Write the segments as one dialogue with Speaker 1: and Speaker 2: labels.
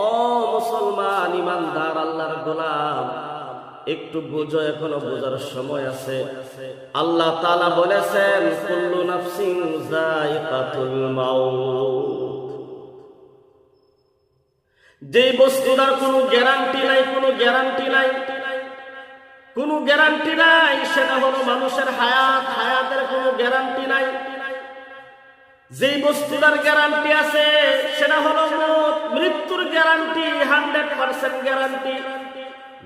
Speaker 1: ও মুসলমান ইমানদার, আল্লাহর গোলাম, একটু বুঝো, এখনও বোঝার সময় আছে। আল্লাহ তাআলা বলেছেন, কুল্লু নাফসিন যায়িকাতুল মাউত। যে বস্তুটার কোনো গ্যারান্টি নাই, কোনো গ্যারান্টি নাই, কোনো গ্যারান্টি নাই, সেটা হলো মানুষের হায়াত, হায়াতের কোনো গ্যারান্টি নাই যে বস্তুটার গ্যারান্টি আছে, সেটা হলো মত। মৃত্যুর গ্যারান্টি হান্ড্রেড পার্সেন্ট গ্যারান্টি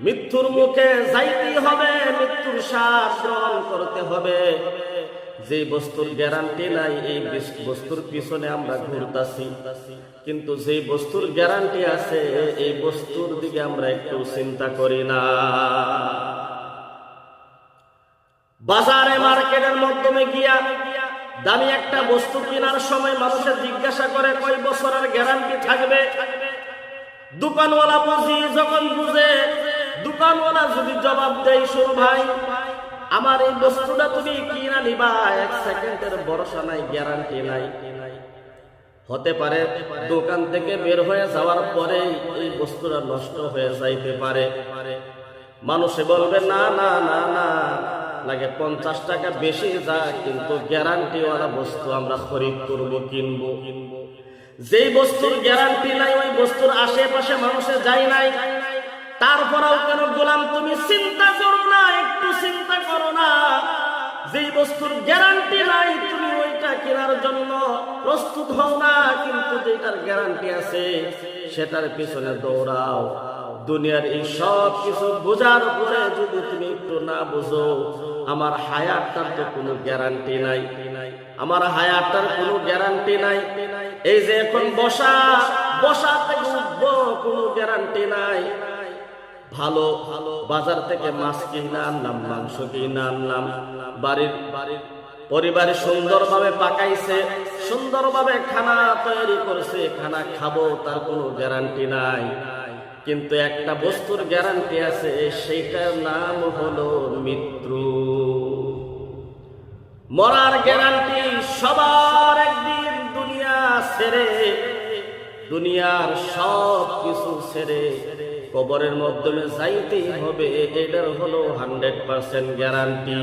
Speaker 1: মৃত্যুর মুখে যাইতেই হবে, মৃত্যুর শ্বাস গ্রহণ করতে হবে। যে বস্তুর গ্যারান্টি নাই, এই বস্তুর পিছনে আমরা ঘুরতাছি। কিন্তু যে বস্তুর গ্যারান্টি আছে, এই বস্তুর দিকে আমরা একটু চিন্তা করি না। বাজারে মার্কেটের মাধ্যমে গিয়া দামি একটা বস্তু কেনার সময় মানুষের জিজ্ঞাসা করে, কয় বছরের গ্যারান্টি থাকবে? দোকানওয়ালা বুঝি, যখন বুঝে, দোকানওয়ালা যদি জবাব দেয় শুরু ভাই, আমার এই বস্তুটা তুমি কিনা নিবা, এক সেকেন্ডের ভরসা নাই, গ্যারান্টি নাই। হতে পারে দোকান থেকে বের হয়ে যাওয়ার পরে এই বস্তুটা নষ্ট হয়ে যাইতে পারে। মানুষে বলবে, না না না না লাগে পঞ্চাশ টাকা বেশি যা, কিন্তু গ্যারান্টি গ্যারান্টিওয়ালা বস্তু আমরা খরিদ করব, কিনবো। কিনবো যেই বস্তুর গ্যারান্টি নাই, ওই বস্তুর আশেপাশে মানুষে যায় নাই। তারপরেও কেন গোলাম, তুমি চিন্তা করো না, একটু চিন্তা করো না। যেই বস্তুর গ্যারান্টি নাই, তুমি ওইটা কেনার জন্য প্রস্তুত হও না, কিন্তু যেটার গ্যারান্টি আছে, সেটার পিছনে দৌড়াও। দুনিয়ার এই সব কিছু বোঝার পরে যদি তুমি একটু না বুঝো আমার হায়াতটার তো কোনো গ্যারান্টি নাই। আমার হায়াতটার কোনো গ্যারান্টি নাই। এই যে এখন বসা বসা থেকে উঠবো, কোনো গ্যারান্টি নাই। ভালো ভালো, বাজার থেকে মাছ কিনে আনলাম, মাংস কিনে আনলাম। বাড়ির বাড়ির পরিবারে সুন্দরভাবে পাকাইছে, সুন্দরভাবে খানা তৈরি করছে, খানা খাব, তার কোনো গ্যারান্টি নাই। কিন্তু একটা বস্তুর গ্যারান্টি আছে, সেইটার নাম হলো মৃত্যু। মরার গ্যারান্টি সবার একদিন দুনিয়া ছেড়ে, দুনিয়ার সব কিছু ছেড়ে, কবরের মাধ্যমে যাইতেই হবে, এটার হলো হান্ড্রেড পার্সেন্ট গ্যারান্টি।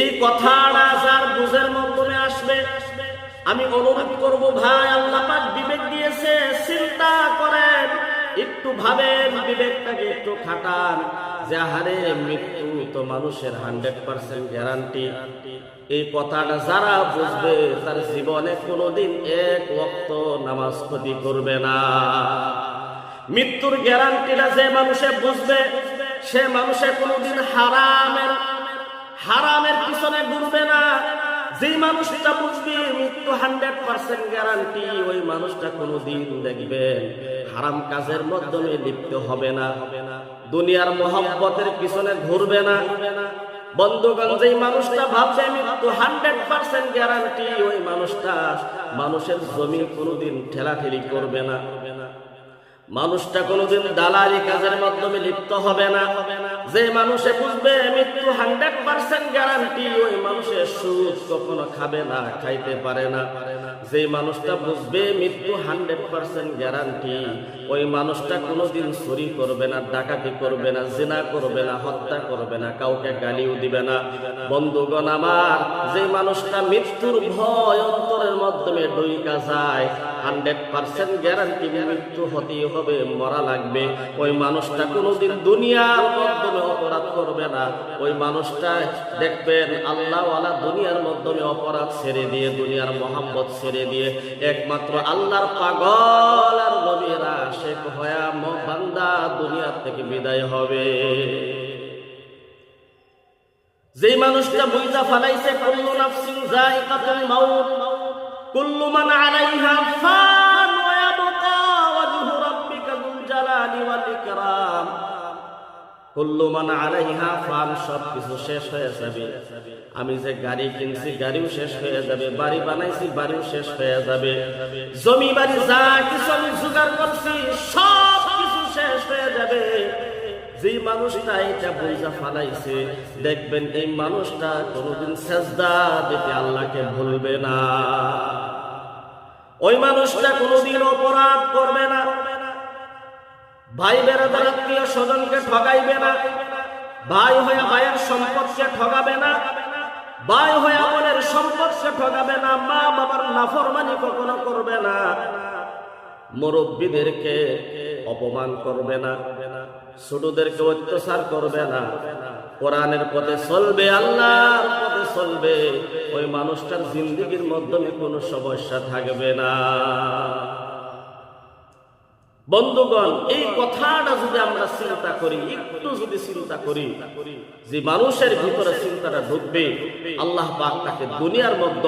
Speaker 1: এই কথাটা যার বুঝের মাধ্যমে আসবে, আমি অনুরোধ করব, ভাই, আল্লাহ বিবেক দিয়েছে, চিন্তা করেন। একটু ভাবেন, বিবেকটাকে একটু খাটান। যে হারে মৃত্যু তো মানুষের হান্ড্রেড পার্সেন্ট গ্যারান্টি। এই কথাটা যারা বুঝবে, তার জীবনে কোনোদিন এক ওক্ত নামাজ ক্ষতি করবে না। মৃত্যুর গ্যারান্টিটা যে মানুষে বুঝবে, সে মানুষে কোনোদিন হারামের হারামের পিছনে ঘুরবে না। যে মানুষটা বুঝবে, মৃত্যু পার্সেন্ট গ্যারান্টি ওই মানুষটা কোনোদিন দেখবেন হারাম কাজের মাধ্যমে লিপ্ত হবে না। দুনিয়ার মহব্বতের পিছনে ঘুরবে না। মানুষটা ভাবছে হান্ড্রেড পার্সেন্ট গ্যারান্টি, ওই মানুষটা মানুষের জমি কোনোদিন ঠেলাঠেলি করবে না। মানুষটা কোনোদিন দালালি কাজের মাধ্যমে লিপ্ত হবে না হবে না। যে মানুষে বুঝবে মৃত্যু হান্ড্রেড পার্সেন্ট গ্যারান্টি, ওই মানুষের সুদ কখনো খাবে না, খাইতে পারে না। যে মানুষটা বুঝবে মৃত্যু হান্ড্রেড পার্সেন্ট গ্যারান্টি, ওই মানুষটা কোনোদিন চুরি করবে না, ডাকাতি করবে না, জিনা করবে না, হত্যা করবে না, কাউকে গালিও দিবে না। বন্ধুগণ আমার, যে মানুষটা মৃত্যুর ভয় অন্তরের মাধ্যমে ডুইকা যায়, হান্ড্রেড পার্সেন্ট গ্যারান্টি মৃত্যু হতেই হবে, মরা লাগবে। ওই মানুষটা কোনোদিন দুনিয়ার মাধ্যমে অপরাধ করবে না। ওই মানুষটা দেখবেন আল্লাহওয়ালা দুনিয়ার মাধ্যমে অপরাধ ছেড়ে দিয়ে, দুনিয়ার মোহাম্মদ ছেড়ে দিয়ে, একমাত্র আল্লাহর পাগল আর নবীরা শেখ হয়া বান্দা দুনিয়ার থেকে বিদায় হবে। যে মানুষটা বুঝা ফালাইছে, কুল্লু নাফসিন যায়িকাতুল মাউত, কুল্লু মান আলাইহা ফান ওয়া ইয়াবকা ওয়াজহু রাব্বিকা যুল জালালি ওয়াল ইকরাম। কুল্লু মান আলাইহা ফান সব কিছু শেষ হয়ে যাবে। আমি যে গাড়ি কিনছি, গাড়িও শেষ হয়ে যাবে। বাড়ি বানাইছি, বাড়িও শেষ হয়ে যাবে। জমি বাড়ি যা কিছু আমি জোগাড় করছি সব কিছু শেষ হয়ে যাবে। যে মানুষটা এটা বুঝা ফালাইছে, দেখবেন এই মানুষটা কোনোদিন সেজদা দিতে আল্লাহকে ভুলবে না। ওই মানুষটা কোনোদিন অপরাধ করবে না। ভাই বেড়াদার আত্মীয় স্বজনকে ঠগাইবে না। ভাই হয়ে ভাইয়ের সম্পদকে ঠগাবে না। ভাই হয়ে বোনের সম্পদকে ঠগাবে না। মা বাবার নাফরমানি কখনো করবে না। মুরব্বীদেরকে অপমান করবে না। ছোটদেরকে অত্যাচার করবে না। কোরআনের পথে চলবে, আল্লাহর পথে চলবে। ওই মানুষটার জিন্দগির মাধ্যমে কোনো সমস্যা থাকবে না। বন্ধুগণ, এই কথাটা যদি আমরা চিন্তা করি, একটু যদি চিন্তা করি, যে মানুষের ভিতরে চিন্তাটা ঢুকবে, আল্লাহ তাকে দুনিয়ার মধ্যে